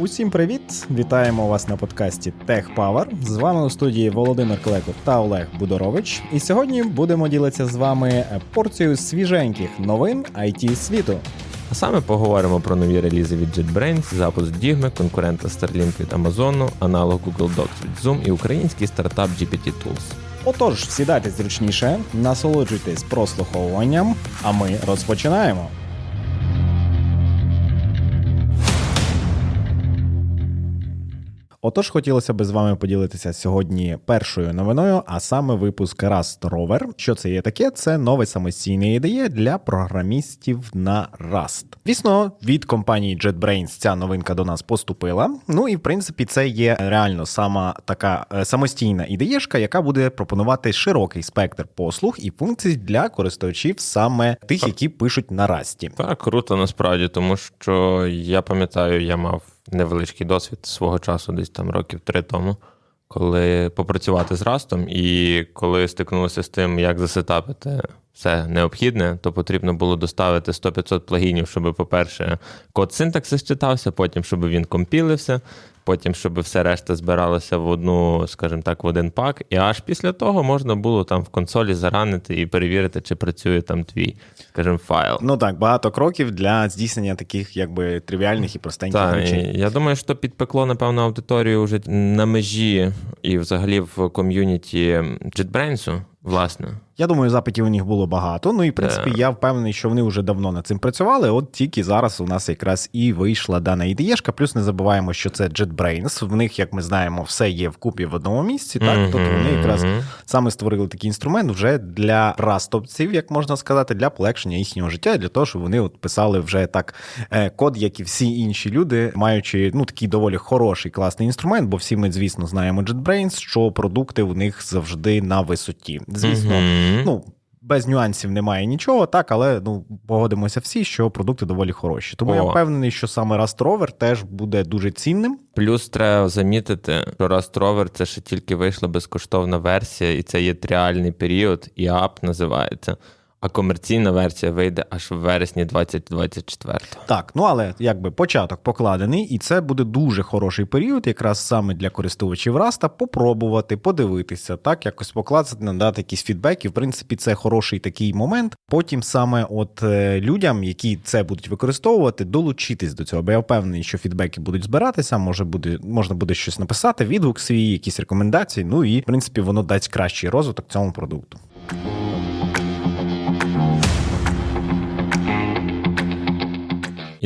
Усім привіт! Вітаємо вас на подкасті Tech Power. З вами у студії Володимир Клеко та Олег Будорович. І сьогодні будемо ділитися з вами порцією свіженьких новин IT світу. А саме поговоримо про нові релізи від JetBrains, запуск Дігми, конкурента Starlink від Amazon, аналог Google Docs від Zoom і український стартап GPT Tools. Отож, сідайте зручніше, насолоджуйтесь прослуховуванням, а ми розпочинаємо. Отож, хотілося б з вами поділитися сьогодні першою новиною, а саме випуск Rust Rover. Що це є таке? Це нове самостійне ідея для програмістів на Rust. Звісно, від компанії JetBrains ця новинка до нас поступила. Ну і в принципі, це є реально сама така е, самостійна ідеєшка, яка буде пропонувати широкий спектр послуг і функцій для користувачів саме тих, які пишуть на Rust. Так, круто насправді, тому що я пам'ятаю, я мав невеличкий досвід свого часу, десь там років три тому, коли попрацювати з Растом, і коли стикнулося з тим, як засетапити все необхідне, то потрібно було доставити 100-500 плагінів, щоб, по-перше, код синтаксис читався, потім, щоб він компілився, потім, щоб все решта збиралося в одну, скажімо так, в один пак. І аж після того можна було там в консолі заранити і перевірити, чи працює там твій, скажімо, файл. Ну так, багато кроків для здійснення таких якби тривіальних і простеньких Так, речей. і Я думаю, що підпекло, напевно, аудиторію вже на межі і взагалі в ком'юніті JetBrains, власне. Я думаю, запитів у них було багато. Ну і в принципі, Так. я впевнений, що вони вже давно над цим працювали. От тільки зараз у нас якраз і вийшла дана ідеєшка. Плюс не забуваємо, що це JetBrains. В них, як ми знаємо, все є вкупі в одному місці. Так, Мгм, тобто вони якраз саме створили такий інструмент вже для растовців, як можна сказати, для полегшення їхнього життя, для того, щоб вони от писали вже так е, код, як і всі інші люди, маючи ну такий доволі хороший класний інструмент. Бо всі ми, звісно, знаємо JetBrains, що продукти у них завжди на висоті. Звісно, Мгм. ну. Без нюансів немає нічого, так, але ну погодимося всі, що продукти доволі хороші. Тому я впевнений, що саме Rust Rover теж буде дуже цінним. Плюс треба замітити, що Rust Rover це ще тільки вийшла безкоштовна версія, і це є тріальний період, і ап називається. А комерційна версія вийде аж в вересні 2024. Так, ну але якби початок покладений, і це буде дуже хороший період, якраз саме для користувачів Раста, попробувати, подивитися, так, якось покласти, надати якісь фідбеки. В принципі, це хороший такий момент. Потім саме от е, людям, які це будуть використовувати, долучитись до цього. Бо я впевнений, що фідбеки будуть збиратися, може буде можна буде щось написати, відгук свій, якісь рекомендації. Ну і в принципі воно дасть кращий розвиток цьому продукту.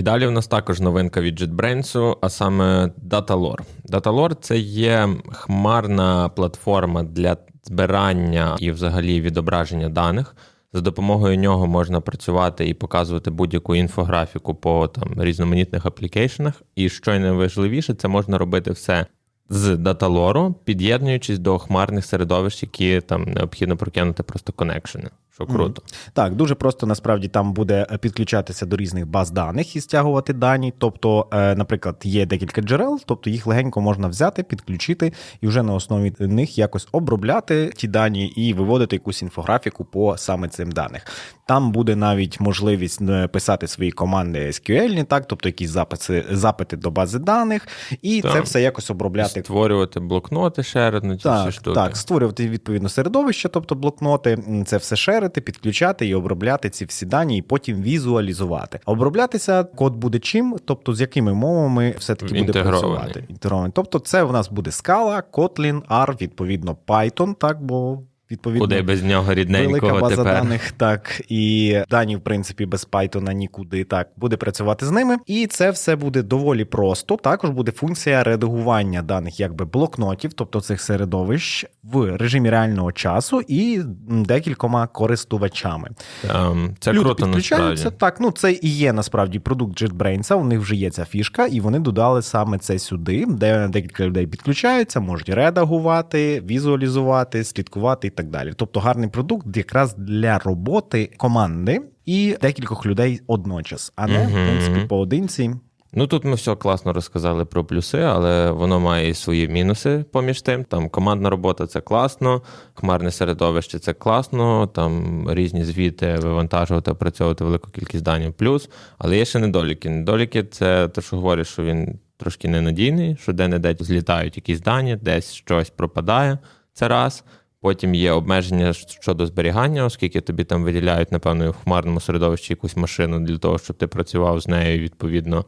І далі в нас також новинка від JetBrains, а саме DataLore. DataLore – це є хмарна платформа для збирання і взагалі відображення даних. За допомогою нього можна працювати і показувати будь-яку інфографіку по там різноманітних аплікейшенах. І що найважливіше, це можна робити все з даталору, під'єднуючись до хмарних середовищ, які там необхідно прокинути просто коннекшени, що круто. Так, дуже просто насправді там буде е, підключатися до різних баз даних і стягувати дані. Тобто, е, наприклад, є декілька джерел, тобто їх легенько можна взяти, підключити і вже на основі них якось обробляти ті дані і виводити якусь інфографіку по саме цим даних. Там буде навіть можливість е, писати свої команди SQL, так, тобто якісь записи, запити до бази даних, і Так. це все якось обробляти Створювати блокноти, шерити, ці так, штуки. так, створювати відповідно середовище, тобто блокноти, це все шерити, підключати і обробляти ці всі дані, і потім візуалізувати. Оброблятися код буде чим, тобто з якими мовами все-таки буде працювати. Інтегрований. Тобто, це в нас буде Scala, Kotlin, R, відповідно, Python, так, бо відповідно. Куди без нього Велика база тепер. даних, так і дані, в принципі, без Python нікуди так буде працювати з ними. І це все буде доволі просто. Також буде функція редагування даних, якби блокнотів, тобто цих середовищ, в режимі реального часу і декількома користувачами. Ем, Це Люди круто підключаються. насправді. Так, ну це і є насправді продукт JetBrains, У них вже є ця фішка, і вони додали саме це сюди, де декілька людей підключаються, можуть редагувати, візуалізувати, слідкувати і так далі. Тобто гарний продукт якраз для роботи команди і декількох людей одночас, а не в принципі поодинці. Ну тут ми все класно розказали про плюси, але воно має і свої мінуси поміж тим. Там командна робота це класно, хмарне середовище це класно, там різні звіти вивантажувати, опрацьовувати велику кількість даних плюс. Але є ще недоліки. Недоліки це те, що говорять, що він трошки ненадійний, що де-не-де злітають якісь дані, десь щось пропадає. Це раз. Потім є обмеження щодо зберігання, оскільки тобі там виділяють, напевно, в хмарному середовищі якусь машину для того, щоб ти працював з нею. і, Відповідно,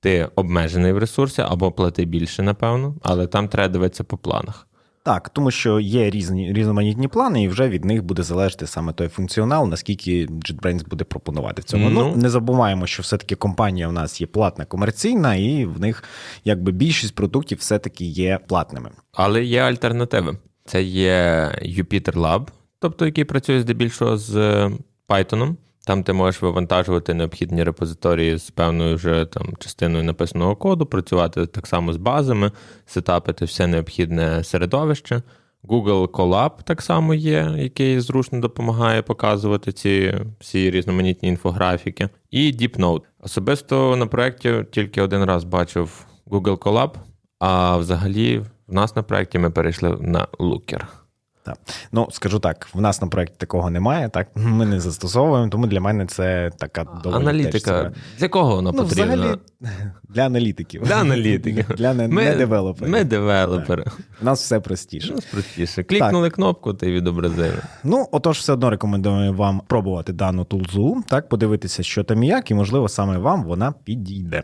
ти обмежений в ресурсі або плати більше, напевно, але там треба дивитися по планах. Так, тому що є різні різноманітні плани, і вже від них буде залежати саме той функціонал, наскільки JetBrains буде пропонувати в цьому. Ну, Ну. не забуваємо, що все-таки компанія у нас є платна комерційна, і в них якби більшість продуктів все-таки є платними. Але є альтернативи. Це є Jupyter Lab, тобто який працює здебільшого з е, Python. Там ти можеш вивантажувати необхідні репозиторії з певною вже там частиною написаного коду, працювати так само з базами, сетапити все необхідне середовище. Google Colab так само є, який зручно допомагає показувати ці всі різноманітні інфографіки. І DeepNote. Особисто на проєкті тільки один раз бачив Google Colab, а взагалі в нас на проєкті ми перейшли на Looker. Так. Ну, скажу так, в нас на проєкті такого немає, так ми не застосовуємо, тому для мене це така доволі Аналітика. себе- Для кого вона Ну, потрібна? взагалі, для аналітиків. Для аналітиків. Для не, не девелоперів. Ми девелопери. У нас все простіше. Ну, простіше. Клікнули кнопку та й відобразили. Ну, отож, все одно рекомендуємо вам пробувати дану тулзу, так, подивитися, що там і як, і, можливо, саме вам вона підійде.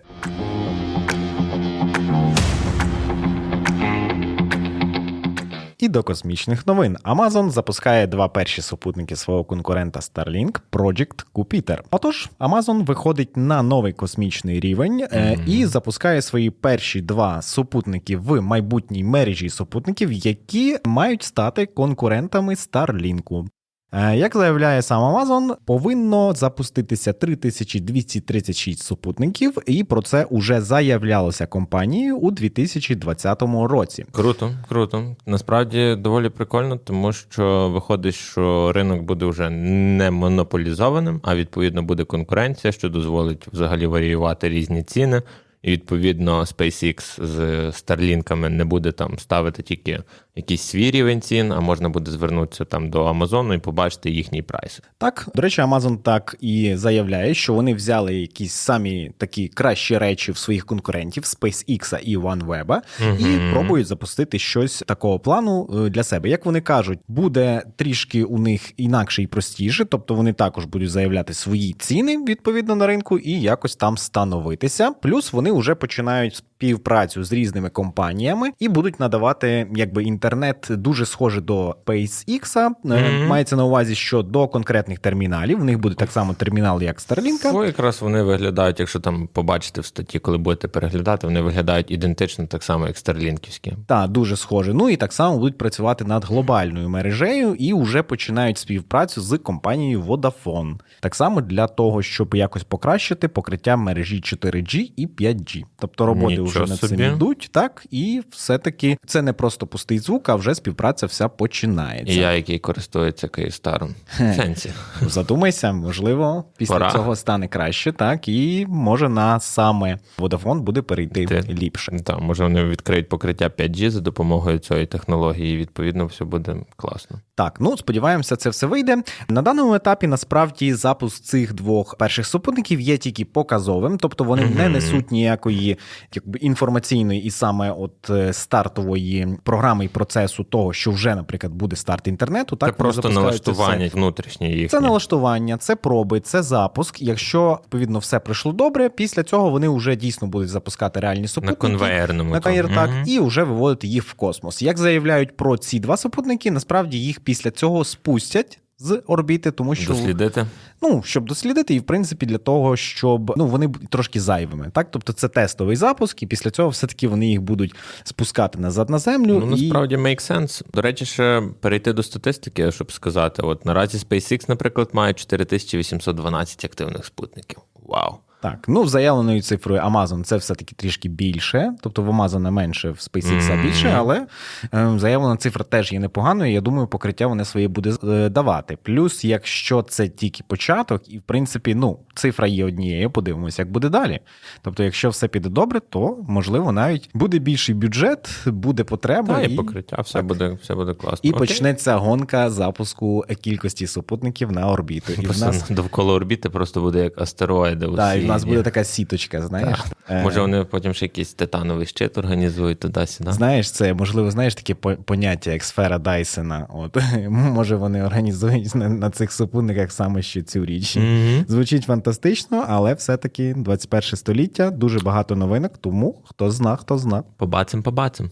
І до космічних новин. Amazon запускає два перші супутники свого конкурента Starlink Project Jupiter. Отож, Amazon виходить на новий космічний рівень е, і запускає свої перші два супутники в майбутній мережі супутників, які мають стати конкурентами Starlink. Е, Як заявляє сам Amazon, повинно запуститися 3236 супутників, і про це уже заявлялося компанією у 2020 році. Круто, круто. Насправді доволі прикольно, тому що виходить, що ринок буде вже не монополізованим, а відповідно буде конкуренція, що дозволить взагалі варіювати різні ціни. І відповідно SpaceX з Starlinkами не буде там ставити тільки якийсь свій рівень цін, а можна буде звернутися там до Амазону і побачити їхній прайс. Так, до речі, Amazon так і заявляє, що вони взяли якісь самі такі кращі речі в своїх конкурентів SpaceX і OneWeb, і пробують запустити щось такого плану е, для себе. Як вони кажуть, буде трішки у них інакше і простіше, тобто вони також будуть заявляти свої ціни відповідно на ринку і якось там становитися. Плюс вони вже починають співпрацю з різними компаніями і будуть надавати якби інтернет дуже схоже до SpaceX. Мгм. Мається на увазі, що до конкретних терміналів у них буде так само термінал, як Starlink. Ну, якраз вони виглядають, якщо там побачите в статті, коли будете переглядати, вони виглядають ідентично так само, як старлінківські. Та дуже схоже. Ну і так само будуть працювати над глобальною мережею і вже починають співпрацю з компанією Vodafone. Так само для того, щоб якось покращити покриття мережі 4G і 5G. Тобто роботи вже над цим йдуть, так і все-таки це не просто пустий звук, а вже співпраця вся починається. І я, який користується Київстаром. В сенсі. Задумайся, можливо, після Пора. цього стане краще, так і може на саме Vodafone буде перейти Ти- ліпше. Так, може вони відкриють покриття 5G за допомогою цієї технології, і відповідно все буде класно. Так, ну сподіваємося, це все вийде. На даному етапі насправді запуск цих двох перших супутників є тільки показовим, тобто вони не несуть ніякої якби інформаційної і саме от е, стартової програми і процесу того, що вже, наприклад, буде старт інтернету. Так це просто запускають все. налаштування внутрішнє їхнє. Це налаштування, це проби, це запуск. Якщо відповідно все пройшло добре, після цього вони вже дійсно будуть запускати реальні на супутники. конвеєрному. На тому. конвейер, так, Мгм. і вже виводити їх в космос. Як заявляють про ці два супутники, насправді їх після цього спустять з орбіти, тому що дослідити. ну щоб дослідити, і в принципі для того, щоб ну вони трошки зайвими. Так, тобто це тестовий запуск, і після цього все-таки вони їх будуть спускати назад на землю. Ну, і... насправді make sense. До речі, ще перейти до статистики, щоб сказати: от наразі SpaceX, наприклад, має 4812 активних спутників. Вау! Так, ну заявленою цифрою Amazon це все-таки трішки більше, тобто в Amazon менше, в SpaceX Мгм. більше, але е, заявлена цифра теж є непоганою. Я думаю, покриття вони своє буде е, давати. Плюс, якщо це тільки початок, і в принципі, ну, цифра є однією, подивимося, як буде далі. Тобто, якщо все піде добре, то можливо навіть буде більший бюджет, буде потреба Та, і, і покриття, все так. буде, все буде класно. і Окей. почнеться гонка запуску кількості супутників на орбіту. І в нас довкола орбіти просто буде як астероїди. Усі. Нас буде така сіточка, знаєш. Е, Може, вони потім ще якийсь титановий щит організують туди-сюди. Знаєш, це можливо, знаєш таке по- поняття, як сфера Дайсона. От може вони організують на, на цих супутниках саме ще цю річ. Мгм. Звучить фантастично, але все-таки 21 століття, дуже багато новинок, тому хто зна, хто зна. Побачим, побачим.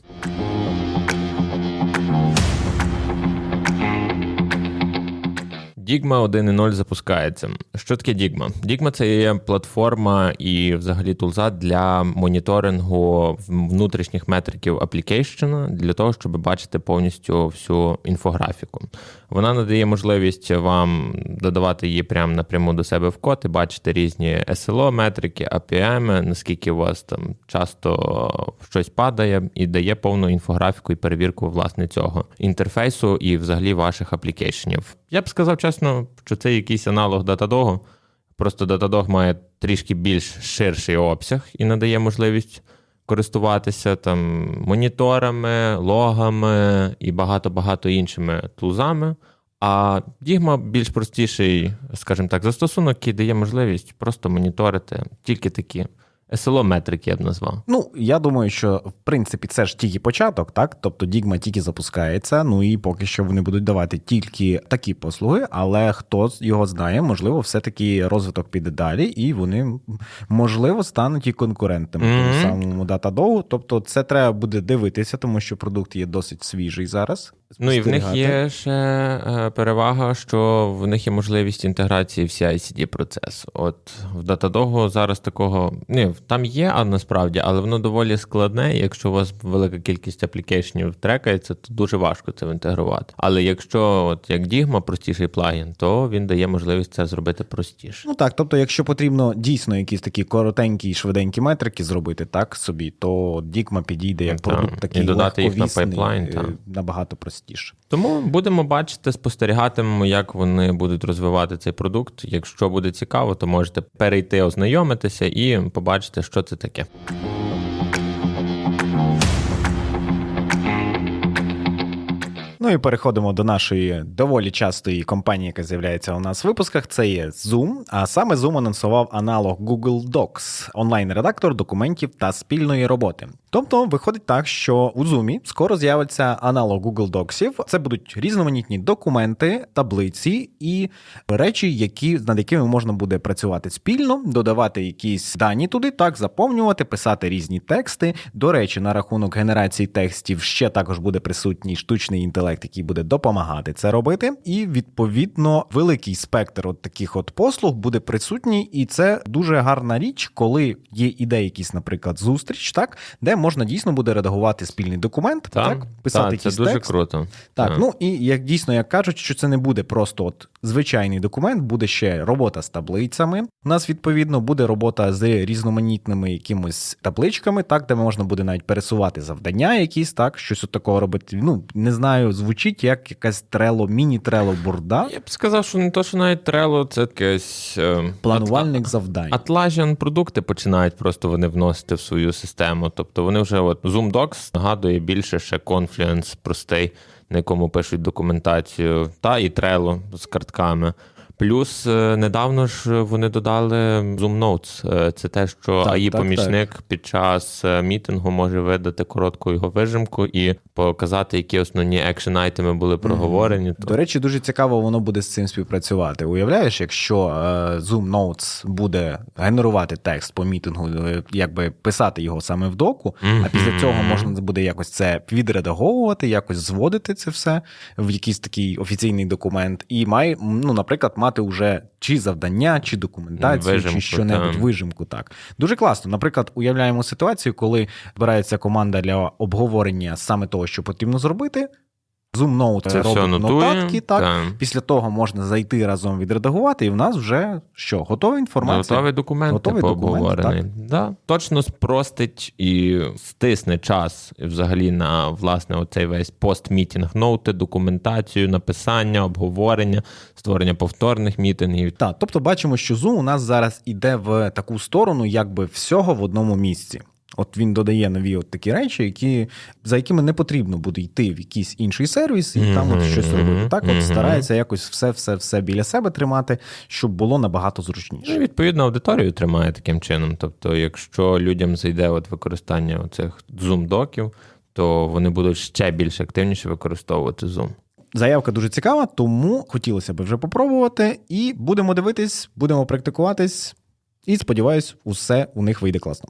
Дігма 1.0 запускається. Що таке Дігма? Дігма це є платформа і взагалі тулза для моніторингу внутрішніх метриків аплікейшена для того, щоб бачити повністю всю інфографіку. Вона надає можливість вам додавати її прямо напряму до себе в код і бачити різні SLO метрики, APM, наскільки у вас там часто щось падає, і дає повну інфографіку і перевірку власне цього інтерфейсу і взагалі ваших аплікейшенів. Я б сказав чесно, що це якийсь аналог Datadog, Просто Datadog має трішки більш ширший обсяг і надає можливість користуватися там моніторами, логами і багато-багато іншими тулзами. А Digma більш простіший, скажімо так, застосунок, який дає можливість просто моніторити тільки такі SLO-метрики, я б назвав. Ну, я думаю, що в принципі це ж тільки початок, так? Тобто Дігма тільки запускається, ну і поки що вони будуть давати тільки такі послуги, але хто його знає, можливо, все-таки розвиток піде далі, і вони, можливо, стануть і конкурентами Мгм. тому самому Datadog. Тобто, це треба буде дивитися, тому що продукт є досить свіжий зараз. Ну і в них є ще е, перевага, що в них є можливість інтеграції в CI-CD процес. От в Datadog зараз такого ні, там є, а насправді, але воно доволі складне. Якщо у вас велика кількість аплікейшнів трекається, то дуже важко це інтегрувати. Але якщо от як Digma простіший плагін, то він дає можливість це зробити простіше. Ну так, тобто, якщо потрібно дійсно якісь такі коротенькі і швиденькі метрики зробити так собі, то Дігма підійде як Так, продукт такий і додати їх на пайплайн, е, так. набагато простіше. Тому будемо бачити, спостерігатимемо, як вони будуть розвивати цей продукт. Якщо буде цікаво, то можете перейти, ознайомитися і побачити, що це таке. Ну і переходимо до нашої доволі частої компанії, яка з'являється у нас в випусках. Це є Zoom. А саме Zoom анонсував аналог Google Docs, онлайн-редактор документів та спільної роботи. Тобто виходить так, що у Zoom скоро з'явиться аналог Google Docsів. Це будуть різноманітні документи, таблиці і речі, які над якими можна буде працювати спільно, додавати якісь дані туди, так заповнювати, писати різні тексти. До речі, на рахунок генерації текстів ще також буде присутній штучний інтелект, який буде допомагати це робити. І відповідно великий спектр от таких от послуг буде присутній, і це дуже гарна річ, коли є ідея, якісь, наприклад, зустріч, так де можна дійсно буде редагувати спільний документ, так, писати так, якийсь це дуже текст. круто. Так, ну і як дійсно як кажуть, що це не буде просто от звичайний документ, буде ще робота з таблицями. У нас відповідно буде робота з різноманітними якимось табличками, так де можна буде навіть пересувати завдання, якісь так, щось от такого робити. Ну не знаю, звучить як якась трело, міні-трело бурда, Я б сказав, що не то, що навіть Trello, це якесь е, планувальник завдань. Atlassian продукти починають просто вони вносити в свою систему. Тобто вони вже от Zoom Docs нагадує більше ще Confluence простий, на якому пишуть документацію, та і Trello з картками. Плюс е, недавно ж вони додали Zoom Notes. Е, Це те, що Так, помічник під час е, мітингу може видати коротку його вижимку і показати, які основні екшен айтеми були проговорені. До речі, дуже цікаво воно буде з цим співпрацювати. Уявляєш, якщо Zoom Notes буде генерувати текст по мітингу, якби писати його саме в доку, а після цього можна буде якось це відредаговувати, якось зводити це все в якийсь такий офіційний документ, і має, ну, наприклад, мати вже чи завдання, чи документацію, Вижимку, чи що-небудь вижимку. Так дуже класно. Наприклад, уявляємо ситуацію, коли збирається команда для обговорення саме того, що потрібно зробити. Zoom Note Це робить нотує, нотатки, так. так. Після того можна зайти разом відредагувати, і в нас вже що, готова інформація? Готові документи Готові по документи. Да. Точно спростить і стисне час взагалі на власне оцей весь постмітінг, ноути, документацію, написання, обговорення, створення повторних мітингів. Так, тобто бачимо, що Zoom у нас зараз іде в таку сторону, якби всього в одному місці. От він додає нові от такі речі, які, за якими не потрібно буде йти в якийсь інший сервіс і там от щось робити. Так, от старається якось все, все, все біля себе тримати, щоб було набагато Ну, зручніше. і відповідно, аудиторію тримає таким чином. Тобто, якщо людям зайде от використання цих Zoom-доків, то вони будуть ще більш активніше використовувати Zoom. Заявка дуже цікава, тому хотілося б вже попробувати. І будемо дивитись, будемо практикуватись. І сподіваюсь, усе у них вийде класно.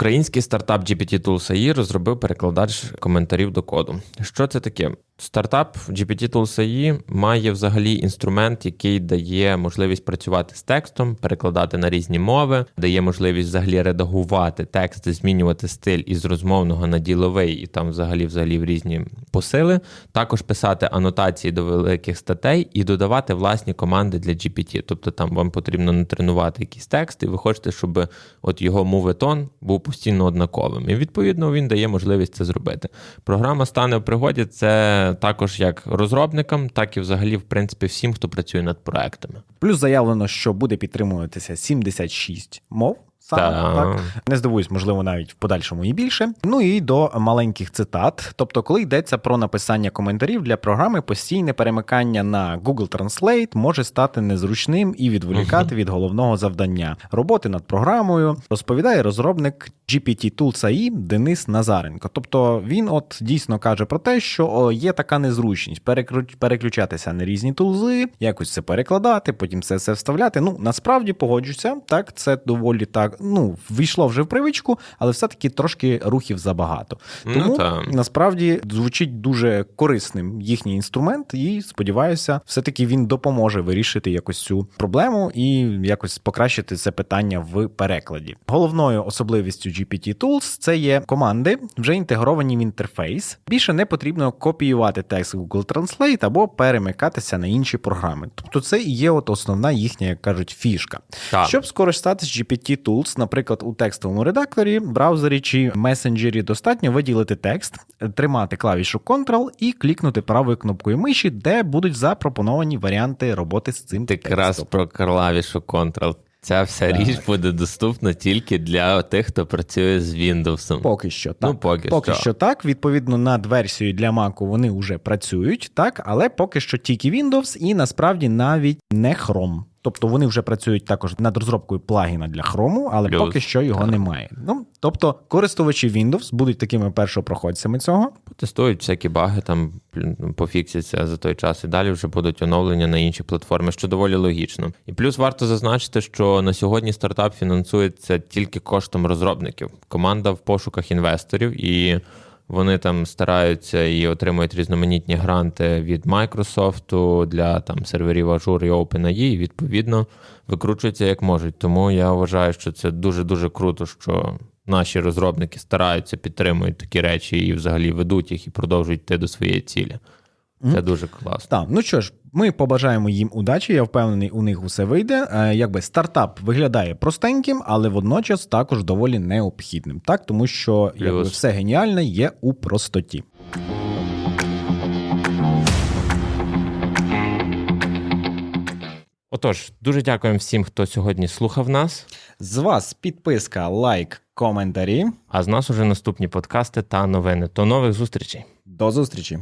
Український стартап GPT Tools AI розробив перекладач коментарів до коду. Що це таке? Стартап GPT Tools AI має взагалі інструмент, який дає можливість працювати з текстом, перекладати на різні мови, дає можливість взагалі редагувати тексти, змінювати стиль із розмовного на діловий і там взагалі взагалі в різні посили. Також писати анотації до великих статей і додавати власні команди для GPT. Тобто там вам потрібно натренувати якийсь текст, і ви хочете, щоб от його моветон був постійно однаковим. І відповідно він дає можливість це зробити. Програма стане в пригоді. Це також як розробникам, так і взагалі, в принципі, всім, хто працює над проектами. Плюс заявлено, що буде підтримуватися 76 мов. Та. так. Не здивуюсь, можливо, навіть в подальшому і більше. Ну і до маленьких цитат. Тобто, коли йдеться про написання коментарів для програми, постійне перемикання на Google Translate може стати незручним і відволікати від головного завдання роботи над програмою, розповідає розробник GPT Tools AI Денис Назаренко. Тобто він от дійсно каже про те, що о, є така незручність перекру- переключатися на різні тулзи, якось це перекладати, потім це все вставляти. Ну насправді погоджуся, так це доволі так. Ну війшло вже в привичку, але все-таки трошки рухів забагато. Ну, Тому та. насправді звучить дуже корисним їхній інструмент, і сподіваюся, все-таки він допоможе вирішити якось цю проблему і якось покращити це питання в перекладі. Головною особливістю GPT Tools це є команди, вже інтегровані в інтерфейс. Більше не потрібно копіювати текст Google Translate або перемикатися на інші програми. Тобто, це і є от основна їхня, як кажуть, фішка. Так. Щоб скористатись GPT Tools, наприклад, у текстовому редакторі, браузері чи месенджері, достатньо виділити текст, тримати клавішу Ctrl і клікнути правою кнопкою миші, де будуть запропоновані варіанти роботи з цим Ти якраз про клавішу Ctrl. Ця вся Так. річ буде доступна тільки для тих, хто працює з Windows. Поки що так. Ну, поки поки що. що так. Відповідно, над версією для Mac вони вже працюють, так, але поки що тільки Windows і насправді навіть не Chrome. Тобто вони вже працюють також над розробкою плагіна для Chrome, але Плюс, поки що його так. немає. Ну тобто користувачі Windows будуть такими першопроходцями цього. Потестують всякі баги, там пофіксяться за той час, і далі вже будуть оновлення на інші платформи, що доволі логічно. І плюс варто зазначити, що на сьогодні стартап фінансується тільки коштом розробників. Команда в пошуках інвесторів, і вони там стараються і отримують різноманітні гранти від Microsoft для там серверів Azure і OpenAI, і відповідно викручуються як можуть. Тому я вважаю, що це дуже дуже круто, що наші розробники стараються, підтримують такі речі і взагалі ведуть їх і продовжують йти до своєї цілі. Це дуже класно. Так, ну що ж, ми побажаємо їм удачі. Я впевнений, у них усе вийде. Е, якби стартап виглядає простеньким, але водночас також доволі необхідним. Так, тому що якби, все геніальне є у простоті. Отож, дуже дякуємо всім, хто сьогодні слухав нас. З вас підписка, лайк, коментарі. А з нас уже наступні подкасти та новини. До нових зустрічей. До зустрічі!